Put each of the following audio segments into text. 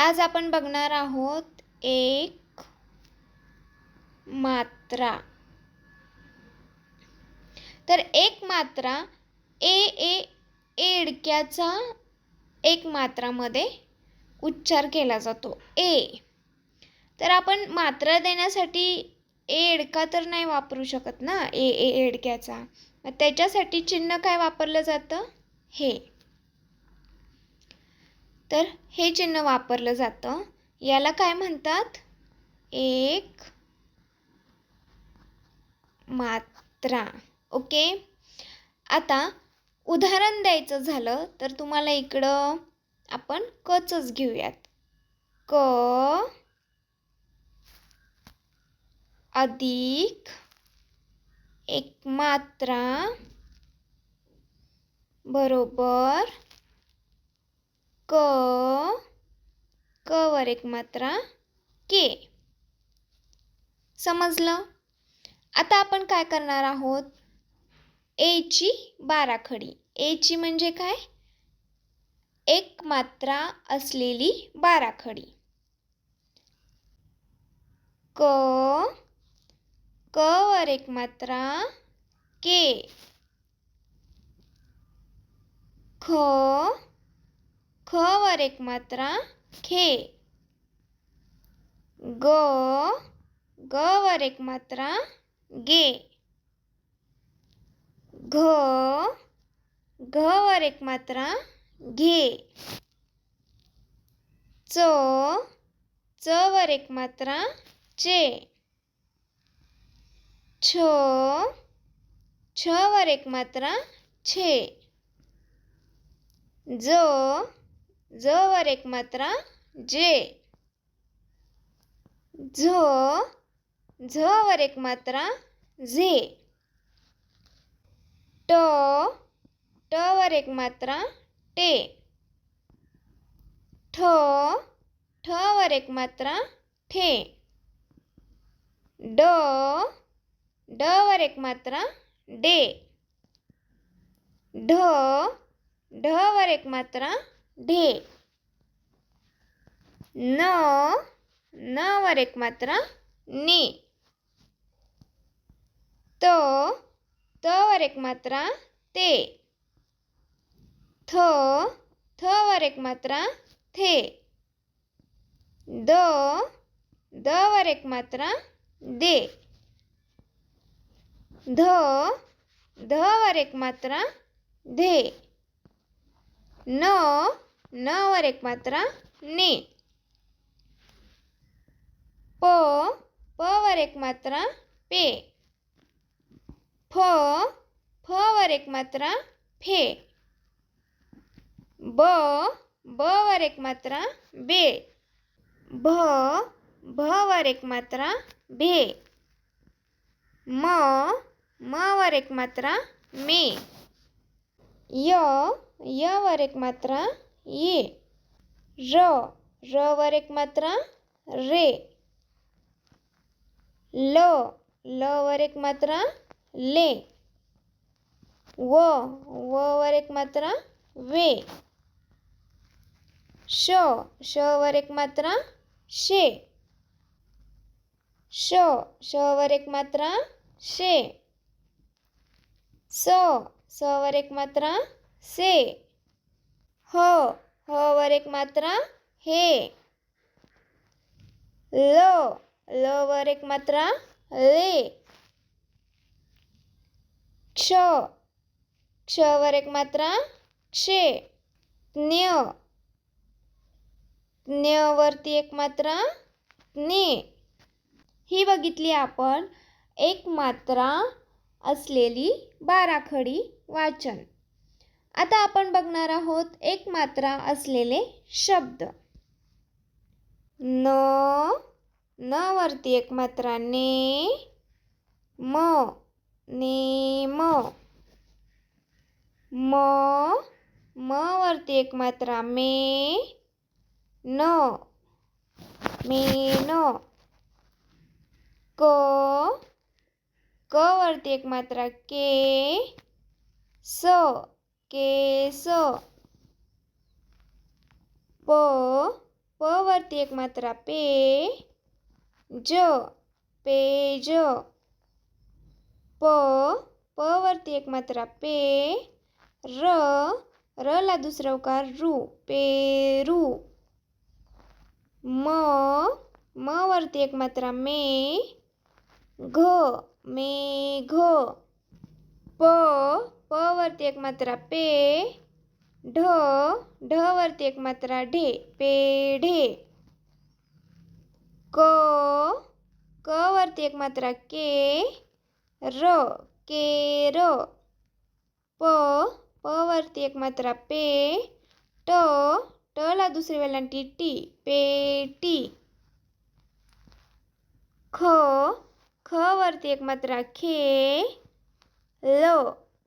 आज आपण बघणार आहोत एक मात्रा. तर एक मात्रा ए ए एडक्याचा एक मात्रामध्ये उच्चार केला जातो. ए. तर आपण मात्रा देण्यासाठी एडका तर नाही वापरू शकत ना? ए ए एडक्याचा. मग त्याच्यासाठी चिन्ह काय वापरलं जातं? हे. तर हे चिन्ह वापरलं जातं. याला काय म्हणतात? एक मात्रा. ओके? आता उदाहरण द्यायचं झालं तर तुम्हाला इकडं आपण कचच घेऊयात. क अधिक एक मात्रा बरोबर क क वर एक मात्रा के समजलं? आता आपण काय करणार आहोत? एची बाराखडी. एची म्हणजे काय? एक मात्रा असलेली बाराखडी. क क वर एक मात्रा के ख ख वर एक मात्रा खे ग ग वर एक मात्रा गे घ घ वर एक मात्रा घे च च वर एक मात्रा चे छ छ वर एक मात्रा छे ज वर एक मात्रा जे. झ झ वर एक मात्रा झे ट ट वर एक मात्रा टे. ठ ठ वर एक मात्रा ठे. ड ड वर एक मात्रा डे. ढ ढ वर एक मात्रा ढे न न वर एक मात्रा ने। त त वर एक मात्रा ते। थ थ वर एक मात्रा थे। द द वर एक मात्रा दे। ध ध वर एक मात्रा धे न न वर एक मात्रा ने. प प वर एक मात्रा पे. फ फ वर एक मात्रा फे. ब ब वर एक मात्रा बे. भ भ वर एक मात्रा भे. म म वर एक मात्रा मे. य य वर एक मात्रा ये र र वर एक मात्रा रे ल ल वर एक मात्रा ले व व वर एक मात्रा वे श श वर एक मात्रा शे श श वर एक मात्रा शे स स वर एक मात्रा से ह ह वर एक मात्रा हे. ल ल वर एक मात्रा ले. क्ष क्ष वर एक मात्रा क्षे. ज्ञ ज्ञ वरती एक मात्रा ने ही बघितली आपण एक मात्रा असलेली बाराखडी वाचन. आता आपण बघणार आहोत एक मात्रा असलेले शब्द. न न वरती एक मात्रा ने म ने म. म म वरती एक मात्रा मे न. मेन क क वरती एक मात्रा के स. केस. प प वरती एक मात्रा पे ज पेज. प प वरती एक मात्रा पे र र ला दुसरा उकार रू पेरू. म म वरती एक मात्रा मे घ मेघ. प प वरती एक मात्रा पे, ढ ढ वरती एक मात्रा ढे. पेढे क क वरती एक मात्रा के, र. केर प प वरती एक मात्रा पे, ट ट ला दुसरी वेलांटी टी पेटी ख ख वरती एक मात्रा खे ल.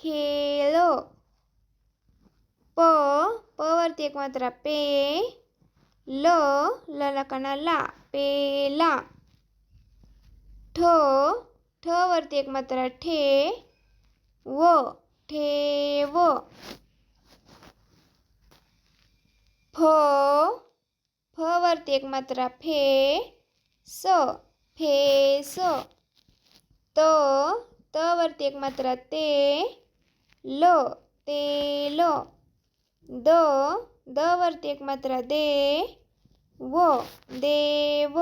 खेळ प प वरती एक मात्रा पे ल ल ला ला पेला. ठ ठ वरती एक मात्रा ठे व ठेव. फ फ वरती एक मात्रा फे स फेस. त त वरती एक मात्रा ते ल ते ल द द वरती एक मात्रा दे व देव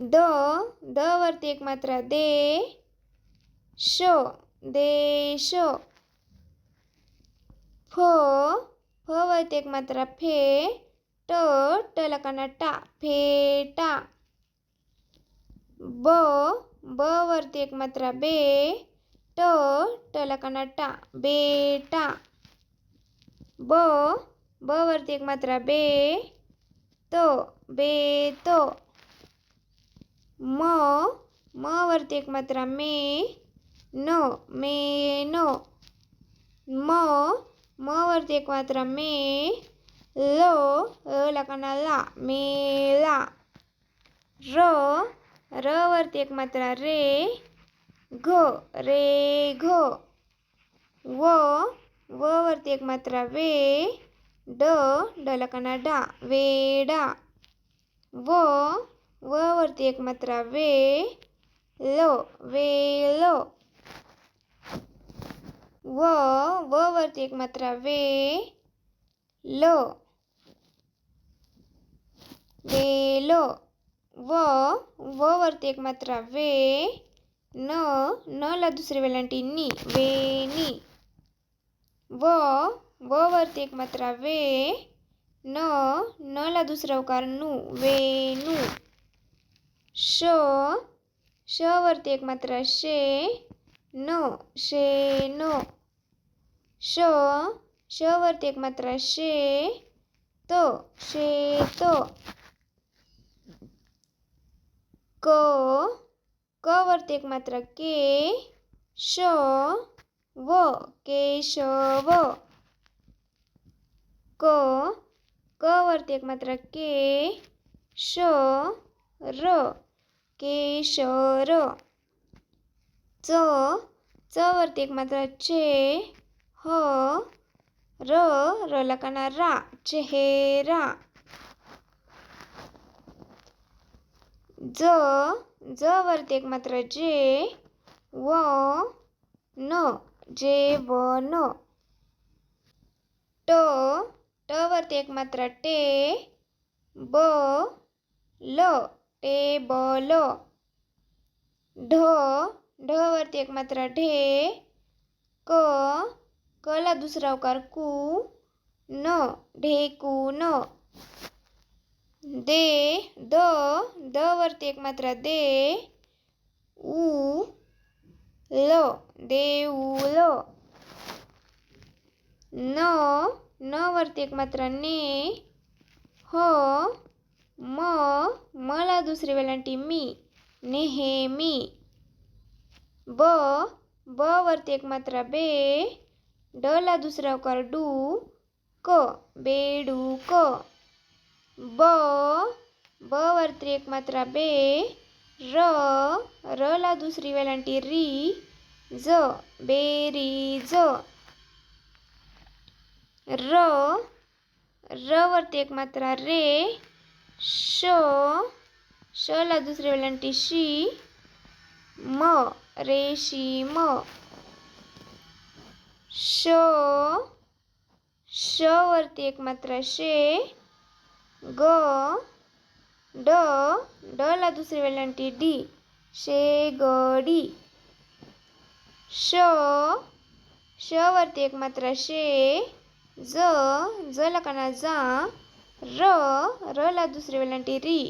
द द वरती एक मात्रा दे श देश फ फ वरती एक मात्रा फे ट ट ला काना टा फेटा ब ब वरती एक मात्रा बे ट ट ला टा बेटा ब ब वरती एक मात्रा बे तो बेत म म वरती एक मात्रा मे न मेन म म वरती एक मात्रा मे लो ल ला ला. मेला र र वरती एक मात्रा रे घ रे घ व व वरती एक मात्रा वे ड ड ला काना डा वेडा व व वरती एक मात्रा वे ल वेल व व वरती एक मात्रा वे ल वेल न न ला दुसरी वेलांटी. नी वेनी व व वरती एक मात्रा वे. न न ला दुसरा उकार वे नू. श श वरती एक मात्रा शे न शे न. श श वरती एक मात्रा शे त तो. क क वरती एक मात्रा के श व केशव. क क वरती एक मात्रा के श र केशर. च च वरती एक मात्रा चे ह र र लकाना रा चेहरा. ज ज वरती एक मात्र जे व न जेवण ट ट वरती एक मात्र टे ब ल टेबल. ढ ढ वरती एक मात्र ढे क कला दुसरा उकार कू न ढेकून दे द द वरती एक मात्रा दे उ ल. देऊळ न न वरती एक मात्रा ने ह म मला दुसरी वेलांटी मी नेहमी ब ब वरती एक मात्रा बे ड ला दुसरा उकार डू क बेडूक ब ब वरती एक मात्रा बे र र ला दुसरी वेलांटी री ज बेरी ज. र र वरती एक मात्रा रे श श ला दुसरी वेलांटी शी म रेशी म. श श वरती एक मात्रा शे ग ड ड ला दुसरी वेलांटी डी शे ग डी. श श वरती एक मात्रा शे ज ज ला काना जा र र ला दुसरी वेलांटी री.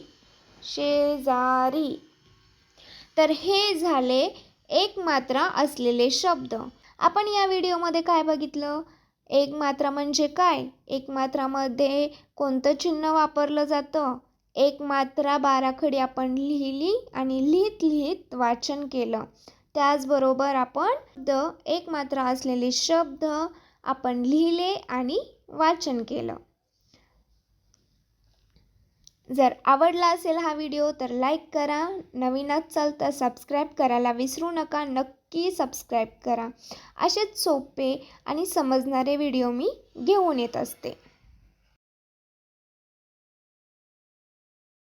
शेजारी तर हे झाले एक मात्रा असलेले शब्द. आपण या व्हिडिओमध्ये काय बघितलं? एक मात्रा म्हणजे काय? एक मात्रामध्ये कोणतं चिन्ह वापरलं जातं? एक मात्रा बाराखडी आपण लिहिली आणि लिहित लिहित वाचन केलं. त्याचबरोबर आपण द एक मात्रा असलेले शब्द आपण लिहिले आणि वाचन केलं. जर आवडला असेल हा व्हिडिओ तर लाईक करा. नवीन असाल तर सबस्क्राईब करायला विसरू नका. नक्की सबस्क्राईब करा. असेच सोपे आणि समजणारे व्हिडिओ मी घेऊन येत असते.